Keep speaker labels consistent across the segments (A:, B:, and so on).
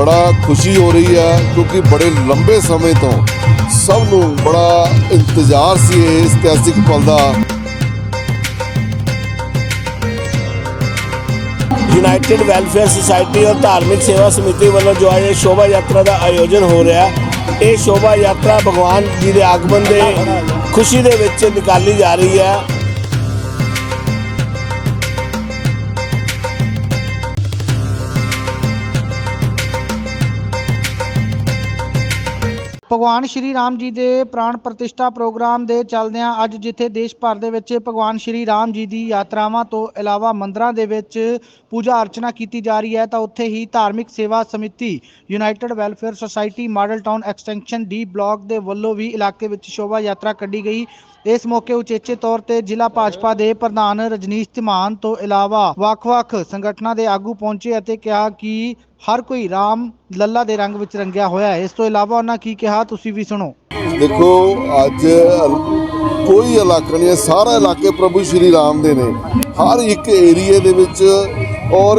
A: ਬੜਾ ਖੁਸ਼ੀ ਹੋ ਰਹੀ ਹੈ ਕਿਉਂਕਿ ਬੜੇ ਲੰਬੇ ਸਮੇਂ ਤੋਂ ਸਭ ਨੂੰ ਬੜਾ ਇੰਤਜ਼ਾਰ ਸੀ ਇਸ ਇਤਿਹਾਸਿਕ ਪਲ ਦਾ।
B: ਯੂਨਾਈਟਿਡ ਵੈਲਫੇਅਰ ਸੁਸਾਇਟੀ ਔਰ ਧਾਰਮਿਕ ਸੇਵਾ ਸਮਿਤੀ ਵੱਲੋਂ ਜੋ ਅੱਜ ਇਹ ਸ਼ੋਭਾ ਯਾਤਰਾ ਦਾ ਆਯੋਜਨ ਹੋ ਰਿਹਾ ਇਹ ਸ਼ੋਭਾ ਯਾਤਰਾ ਭਗਵਾਨ ਜੀ ਦੇ ਆਗਮਨ ਦੇ ਖੁਸ਼ੀ ਦੇ ਵਿੱਚ ਨਿਕਾਲੀ ਜਾ ਰਹੀ ਹੈ।
C: ਭਗਵਾਨ ਸ਼੍ਰੀ ਰਾਮ ਜੀ ਦੇ ਪ੍ਰਾਣ ਪ੍ਰਤਿਸ਼ਠਾ ਪ੍ਰੋਗਰਾਮ ਦੇ ਚੱਲਦਿਆਂ ਅੱਜ ਜਿੱਥੇ ਦੇਸ਼ ਭਰ ਦੇ ਵਿੱਚ ਭਗਵਾਨ ਸ਼੍ਰੀ ਰਾਮ ਜੀ ਦੀ ਯਾਤਰਾਵਾਂ ਤੋਂ ਇਲਾਵਾ ਮੰਦਰਾਂ ਦੇ ਵਿੱਚ ਪੂਜਾ ਅਰਚਨਾ ਕੀਤੀ ਜਾ ਰਹੀ ਹੈ, ਤਾਂ ਉੱਥੇ ਹੀ ਧਾਰਮਿਕ ਸੇਵਾ ਸਮਿਤੀ united welfare society model town extension D block ਦੇ ਵੱਲੋਂ ਵੀ ਇਲਾਕੇ ਵਿੱਚ ਸ਼ੋਭਾ ਯਾਤਰਾ ਕੱਢੀ ਗਈ। ਇਸ ਮੌਕੇ ਉਚੇਚੇ ਤੌਰ ਤੇ ਜ਼ਿਲ੍ਹਾ ਭਾਜਪਾ ਦੇ ਪ੍ਰਧਾਨ ਰਜਨੀਸ਼ ਧੀਮਾਨ ਤੋਂ ਇਲਾਵਾ ਵੱਖ-ਵੱਖ ਸੰਗਠਨਾਂ ਦੇ ਆਗੂ ਪਹੁੰਚੇ ਅਤੇ ਕਿਹਾ ਕਿ ਹਰ ਕੋਈ ਰਾਮ ਲੱਲਾ ਦੇ ਰੰਗ ਵਿੱਚ ਰੰਗਿਆ ਹੋਇਆ ਹੈ। ਇਸ ਤੋਂ ਇਲਾਵਾ ਉਹਨਾਂ ਕੀ ਕਿਹਾ, ਤੁਸੀਂ ਵੀ ਸੁਣੋ।
A: ਦੇਖੋ, ਅੱਜ ਕੋਈ ਇਲਾਕਾ ਨਹੀਂ ਸਾਰਾ ਇਲਾਕੇ ਪ੍ਰਭੂ ਸ਼੍ਰੀ ਰਾਮ ਦੇ ਨੇ। ਹਰ ਇੱਕ ਏਰੀਏ ਦੇ ਵਿੱਚ ਔਰ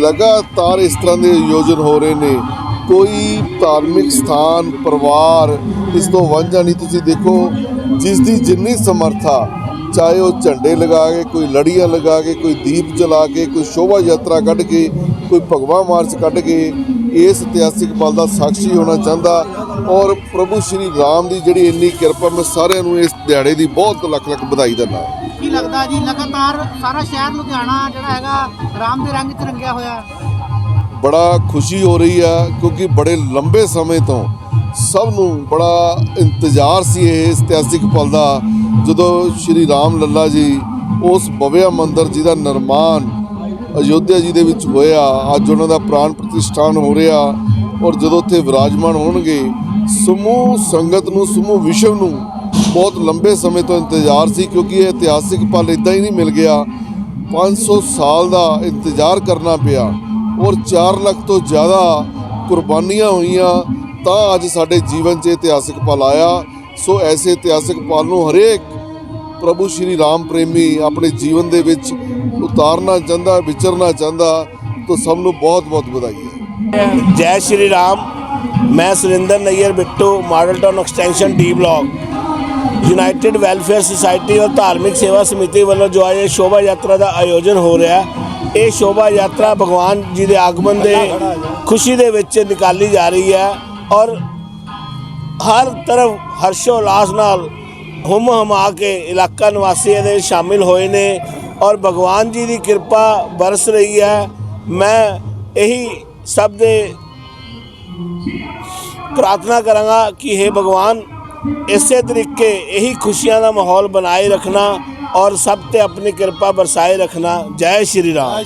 A: ਲਗਾਤਾਰ ਇਸ ਤਰ੍ਹਾਂ ਦੇ ਆਯੋਜਨ ਹੋ ਰਹੇ ਨੇ। ਕੋਈ ਧਾਰਮਿਕ ਸਥਾਨ, ਪਰਿਵਾਰ ਇਸ ਤੋਂ ਵਾਂਝਾ ਨਹੀਂ। ਤੁਸੀਂ ਦੇਖੋ ਜਿਸ ਦੀ ਜਿੰਨੀ ਸਮਰਥਾ ਚਾਹੇ ਉਹ ਝੰਡੇ ਲਗਾ ਕੇ ਕੋਈ ਲੜੀਆਂ ਲਗਾ ਕੇ ਕੋਈ ਦੀਪ ਜਲਾ ਕੇ ਕੋਈ ਸ਼ੋਭਾ ਯਾਤਰਾ ਕੱਢ ਕੇ ਕੋਈ ਭਗਵਾ ਮਾਰਚ ਕੱਢ ਕੇ ਇਸ ਇਤਿਹਾਸਿਕ ਪਲ ਦਾ ਸਾਖੀ ਹੋਣਾ ਚਾਹੁੰਦਾ। ਔਰ ਪ੍ਰਭੂ ਸ਼੍ਰੀ ਰਾਮ ਦੀ ਜਿਹੜੀ ਇੰਨੀ ਕਿਰਪਾ ਮੈਂ ਸਾਰਿਆਂ ਨੂੰ ਇਸ ਦਿਹਾੜੇ ਦੀ ਬਹੁਤ ਲੱਖ ਲੱਖ ਵਧਾਈ ਦਿੰਦਾ।
C: ਕੀ ਲੱਗਦਾ ਜੀ ਲਗਾਤਾਰ ਸਾਰਾ ਸ਼ਹਿਰ ਲੁਧਿਆਣਾ ਜਿਹੜਾ ਹੈਗਾ ਰਾਮ ਦੇ ਰੰਗ 'ਚ ਰੰਗਿਆ ਹੋਇਆ?
A: ਬੜਾ ਖੁਸ਼ੀ ਹੋ ਰਹੀ ਹੈ ਕਿਉਂਕਿ ਬੜੇ ਲੰਬੇ ਸਮੇਂ ਤੋਂ ਸਭ ਨੂੰ ਬੜਾ ਇੰਤਜ਼ਾਰ ਸੀ ਇਹ ਇਤਿਹਾਸਿਕ ਪਲ ਦਾ, ਜਦੋਂ ਸ਼੍ਰੀ ਰਾਮ ਲੱਲਾ ਜੀ ਉਸ ਭਵਿਆ ਮੰਦਿਰ ਜਿਹਦਾ ਨਿਰਮਾਣ ਅਯੋਧਿਆ ਜੀ ਦੇ ਵਿੱਚ ਹੋਇਆ, ਅੱਜ ਉਹਨਾਂ ਦਾ ਪ੍ਰਾਣ ਪ੍ਰਤਿਸ਼ਠਾਨ ਹੋ ਰਿਹਾ ਔਰ ਜਦੋਂ ਉੱਥੇ ਵਿਰਾਜਮਾਨ ਹੋਣਗੇ, ਸਮੂਹ ਸੰਗਤ ਨੂੰ, ਸਮੂਹ ਵਿਸ਼ਵ ਨੂੰ ਬਹੁਤ ਲੰਬੇ ਸਮੇਂ ਤੋਂ ਇੰਤਜ਼ਾਰ ਸੀ ਕਿਉਂਕਿ ਇਹ ਇਤਿਹਾਸਿਕ ਪਲ ਇਦਾਂ ਹੀ ਨਹੀਂ ਮਿਲ ਗਿਆ। 500 ਸਾਲ ਦਾ ਇੰਤਜ਼ਾਰ ਕਰਨਾ ਪਿਆ ਔਰ 4 ਲੱਖ ਤੋਂ ਜ਼ਿਆਦਾ ਕੁਰਬਾਨੀਆਂ ਹੋਈਆਂ ਤਾਂ ਅੱਜ ਸਾਡੇ ਜੀਵਨ 'ਚ ਇਤਿਹਾਸਿਕ ਪਲ ਆਇਆ। ਸੋ ਐਸੇ ਇਤਿਹਾਸਿਕ ਪਲ ਨੂੰ ਹਰੇਕ ਪ੍ਰਭੂ ਸ਼੍ਰੀ ਰਾਮ ਪ੍ਰੇਮੀ ਆਪਣੇ ਜੀਵਨ ਦੇ ਵਿੱਚ ਉਤਾਰਨਾ ਚਾਹੁੰਦਾ, ਵਿਚਰਨਾ ਚਾਹੁੰਦਾ, ਤਾਂ ਸਭ ਨੂੰ ਬਹੁਤ ਬਹੁਤ ਵਧਾਈ ਹੈ।
B: ਜੈ ਸ਼੍ਰੀ ਰਾਮ। ਮੈਂ Surinder Nayyar Bittu, model town extension D block. United welfare society ਔਰ ਧਾਰਮਿਕ ਸੇਵਾ ਸਮਿਤੀ ਵੱਲੋਂ ਜੋ ਅੱਜ ਇਹ ਸ਼ੋਭਾ ਯਾਤਰਾ ਦਾ ਆਯੋਜਨ ਹੋ ਰਿਹਾ ਹੈ। ਇਹ ਸ਼ੋਭਾ ਯਾਤਰਾ ਭਗਵਾਨ ਜੀ ਦੇ ਆਗਮਨ ਦੇ ਖੁਸ਼ੀ ਦੇ ਵਿੱਚ ਨਿਕਾਲੀ ਜਾ ਰਹੀ ਹੈ। ਔਰ ਹਰ ਤਰਫ ਹਰਸ਼ੋ ਉਲਾਸ ਨਾਲ ਹੁਮ ਹਮਾ ਕੇ ਇਲਾਕਾ ਨਿਵਾਸੀ ਦੇ ਸ਼ਾਮਿਲ ਹੋਏ ਨੇ ਔਰ ਭਗਵਾਨ ਜੀ ਦੀ ਕਿਰਪਾ ਬਰਸ ਰਹੀ ਹੈ। ਮੈਂ ਇਹੀ ਸਭ ਦੇ ਪ੍ਰਾਰਥਨਾ ਕਰਾਂਗਾ ਕਿ हे ਭਗਵਾਨ, ਇਸੇ ਤਰੀਕੇ ਇਹੀ ਖੁਸ਼ੀਆਂ ਦਾ ਮਾਹੌਲ ਬਣਾਏ ਰੱਖਣਾ ਔਰ ਸਭ ਤੇ ਆਪਣੀ ਕਿਰਪਾ ਬਰਸਾਏ ਰੱਖਣਾ। ਜੈ ਸ਼੍ਰੀ ਰਾਮ।